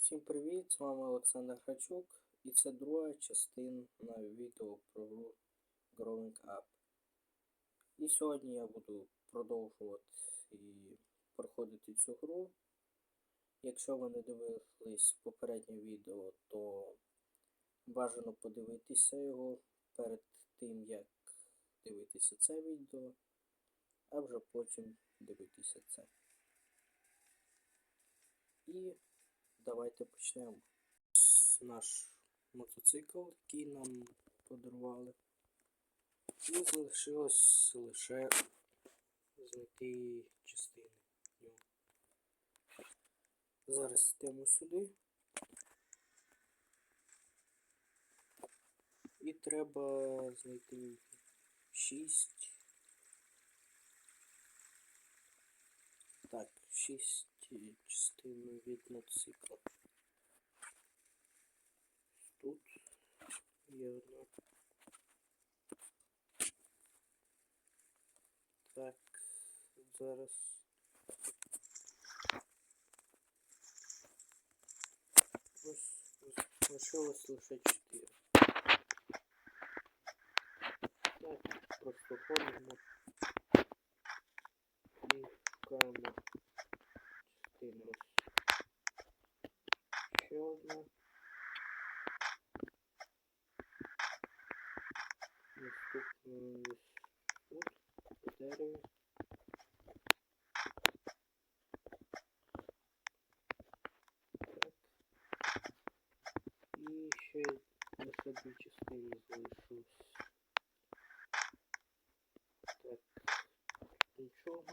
Всім привіт! З вами Олександр Хачук і це друга частина відео про гру Growing Up. І сьогодні я буду продовжувати і проходити цю гру. Якщо ви не дивились попереднє відео, то бажано подивитися його перед тим, як дивитися це відео, а вже потім дивитися це. І давайте почнемо з наш мотоцикл, який нам подарували. І залишилось лише знайти частини. нього. Зараз йдемо сюди. І треба знайти 6. Так, 6 частин від мотоцикла. Тут є одна. Так, зараз. Ось лишилось лише 4. Так, просто ходимо і шукаємо нічого.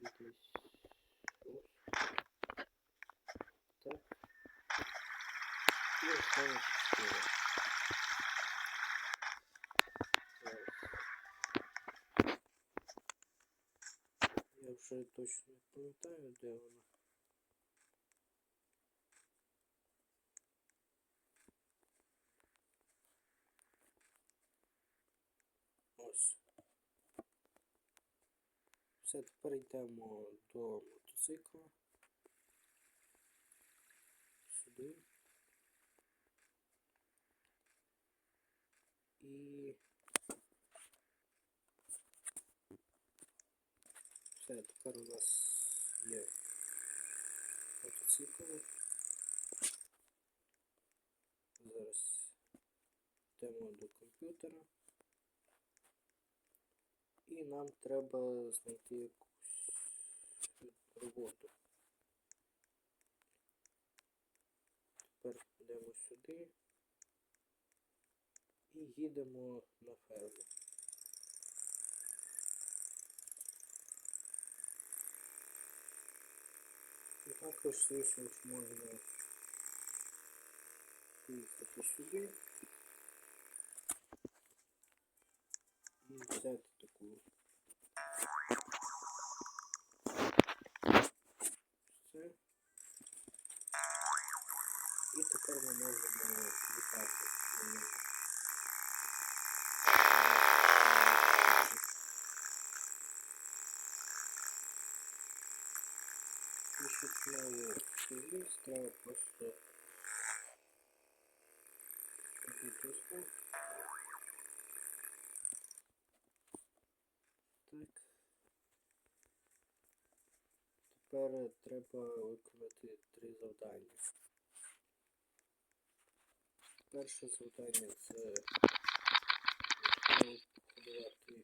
Десь ось. Так. І останні чотири. Зараз. Я вже точно не пам'ятаю, де вона. Ось. Все, тепер йдемо до мотоцикла. Сюди. І все, тепер у нас є мотоцикл. Зараз йдемо до комп'ютера. І нам треба знайти якусь роботу. Тепер йдемо сюди і їдемо на ферму. І також ж можна поїхати сюди і взяти таку це. І тепер ми можемо їхати на нього. І щоб знову сюди, треба просто відпустити. Так. Тепер треба виконати три завдання. Перше завдання це побудувати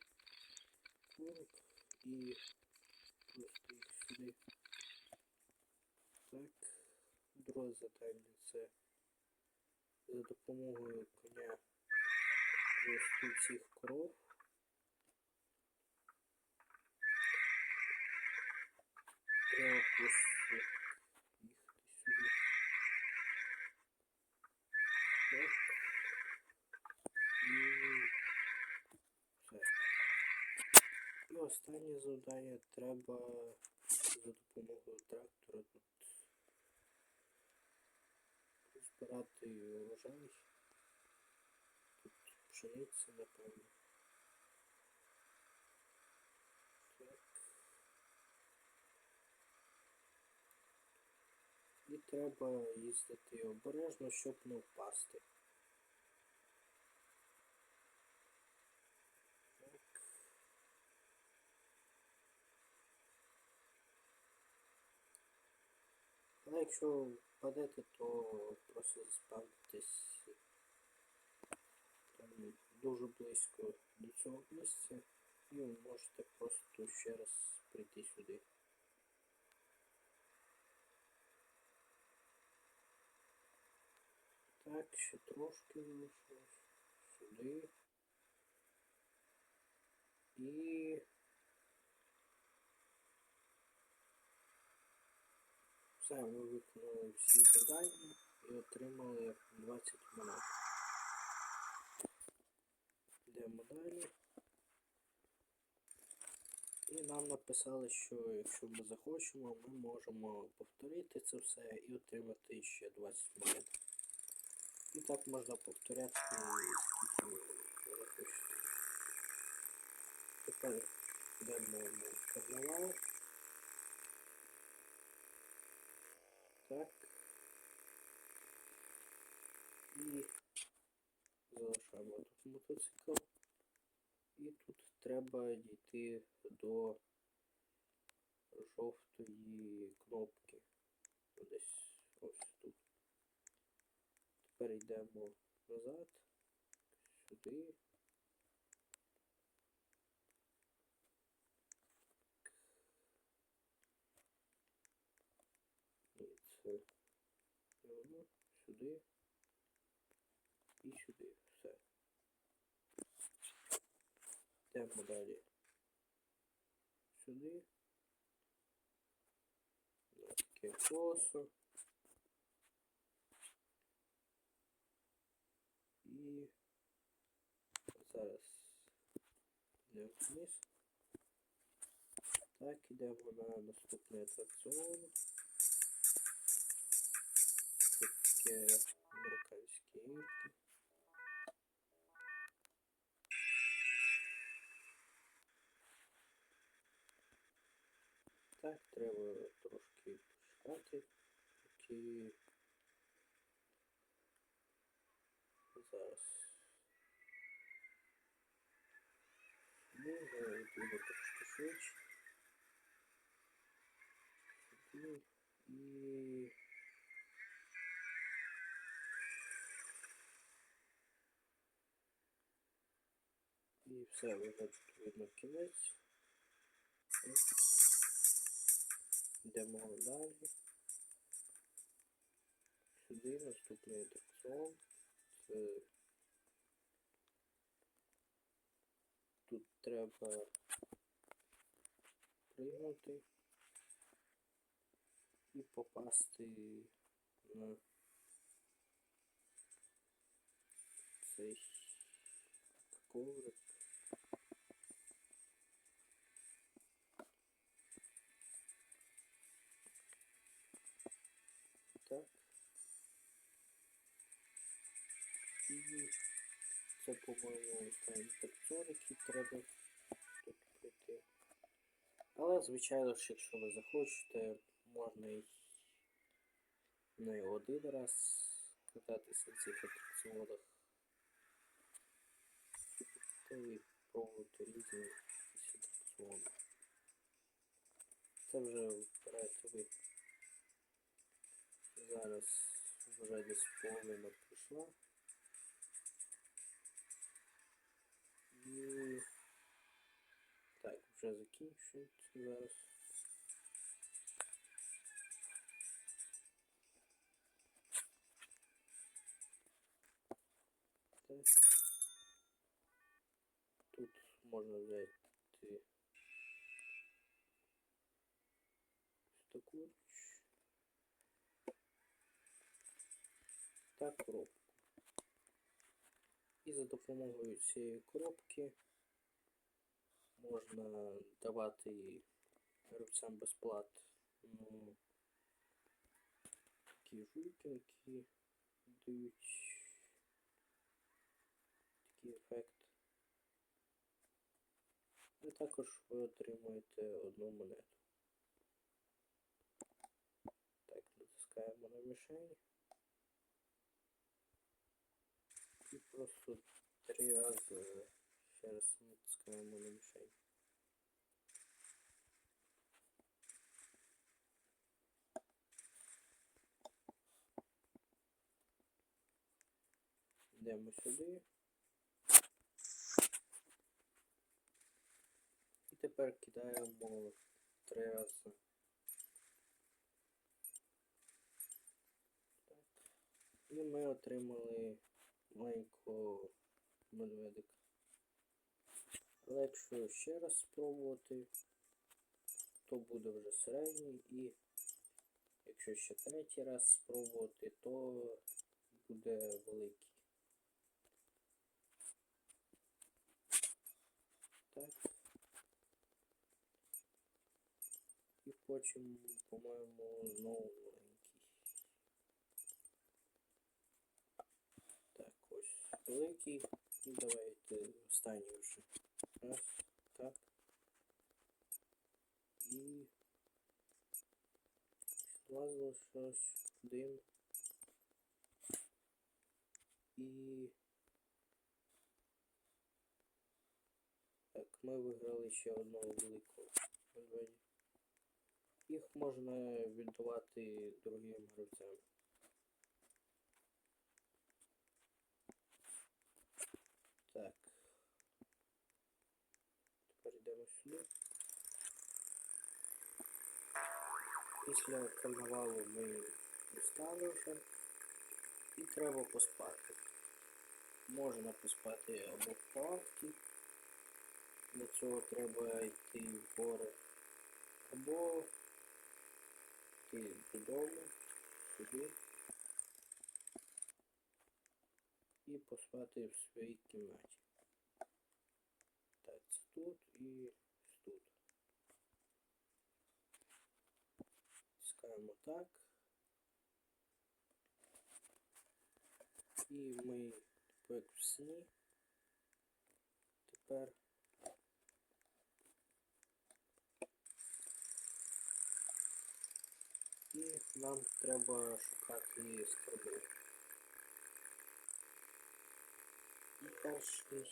курок і просто їх сюди. Так. Друге завдання це за допомогою коня вести цих коров. Треба просто їхати сюди. Так. І все. І останнє завдання треба за допомогою трактора тут збирати урожай. Тут пшениця, напевно. Так. Треба їздити обережно, щоб не впасти. Але якщо впадете, то просто заспавнитесь там дуже близько до цього місця і ви можете просто ще раз прийти сюди. Так, ще трошки залишилось. Сюди. І все, ми виконали всі завдання і отримали 20 монет. Йдемо далі. І нам написали, що якщо ми захочемо, ми можемо повторити це все і отримати ще 20 монет. І так можна повторяти скільки. Тепер йдемо на карнавал. Так. І залишаємо тут мотоцикл. І тут треба дійти до жовтої кнопки. Десь ось тут. Тепер йдемо назад, сюди. І це воно сюди і сюди. Все. Йдемо далі. Сюди. Таке колесо. йдемо вниз. Так, йдемо на наступний атракціон. Це таке американські гірки. Так, треба трошки почекати, поки зараз. Буде трошки швидше. І... І все, вже тут видно кінець. Йдемо далі. Сюди наступний атракціон. Це тут треба пригнути і попасти на цей коврик. По-моєму, останній атракціон, який треба тут пройти. Але, звичайно ж, якщо ви захочете, можна і не один раз кататися на цих атракціонах. Та і пробувати різні атракціони. Це вже вибираєте ви. Зараз вже десь половина пройшла. Вже закінчується зараз. Так. Тут можна взяти ось таку річ. та коробку. І за допомогою цієї коробки можна давати гравцям безплатно ну, такі жуйки, які дають такий ефект. І також ви отримуєте одну монету. Так, натискаємо на мішень. І просто три рази ще раз натискаємо на мішень. Йдемо сюди. І тепер кидаємо три рази. Так. І ми отримали маленького медведика. Але якщо ще раз спробувати, то буде вже середній і якщо ще третій раз спробувати, то буде великий. Так. І потім, по-моєму, знову маленький. Так, ось великий. І давайте останній вже. Раз, так. І злазило щось один. І так, ми виграли ще одного великого медведя. Їх можна віддавати другим гравцям. Так. Тепер йдемо сюди. Після карнавалу ми встали вже і треба поспати. Можна поспати або в парку. Для цього треба йти в гори. Або йти додому, сюди. І поспати в своїй кімнаті. Так, це тут і тут. Тискаємо так. І ми як в сні. Тепер і нам треба шукати скарби. І перший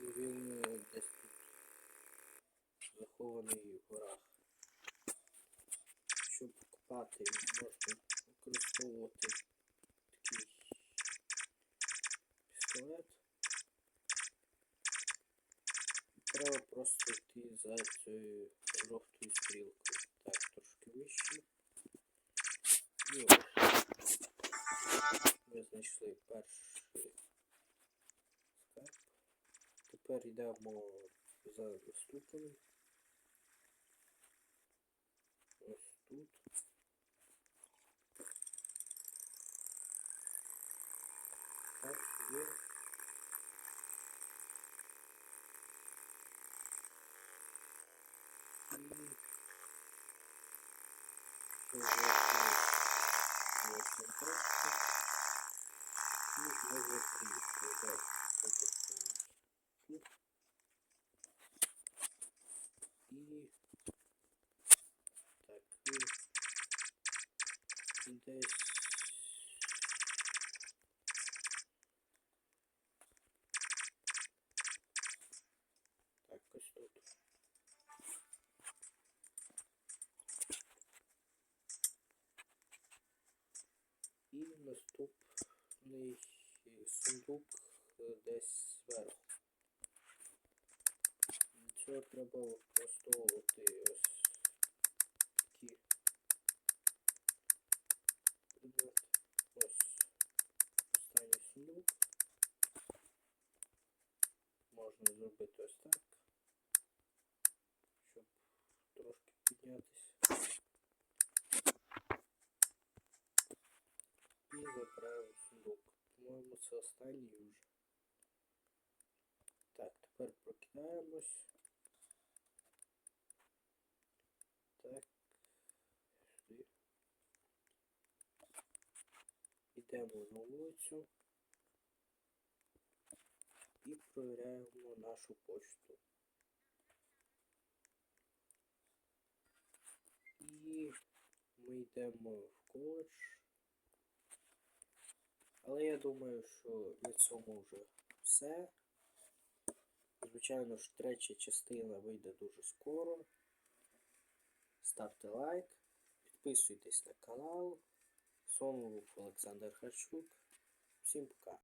він десь захований в горах. Щоб копати, можна використовувати такий пістолет. Треба просто йти за цією жовтою стрілкою. Так, трошки вище. І ось. Ми знайшли перший скарб. Тепер йдемо за наступним. Ось тут. Так, є. І ще жовтий. Ось він трошки. І ми закрили. Так, тут. І так, і десь так, ось тут. І наступний сундук е, десь зверху. Цього треба використовувати ось такі предмети. Ось останній сундук. Можна зробити ось так, щоб трошки піднятися. І забираємо сундук. По-моєму, це останній вже. Тепер прокидаємось. Так. Сюди. Йдемо на вулицю. І провіряємо нашу почту. І ми йдемо в коледж. Але я думаю, що на цьому вже все. Звичайно ж, третя частина вийде дуже скоро. Ставте лайк, підписуйтесь на канал. З вами був Олександр Харчук. Всім пока.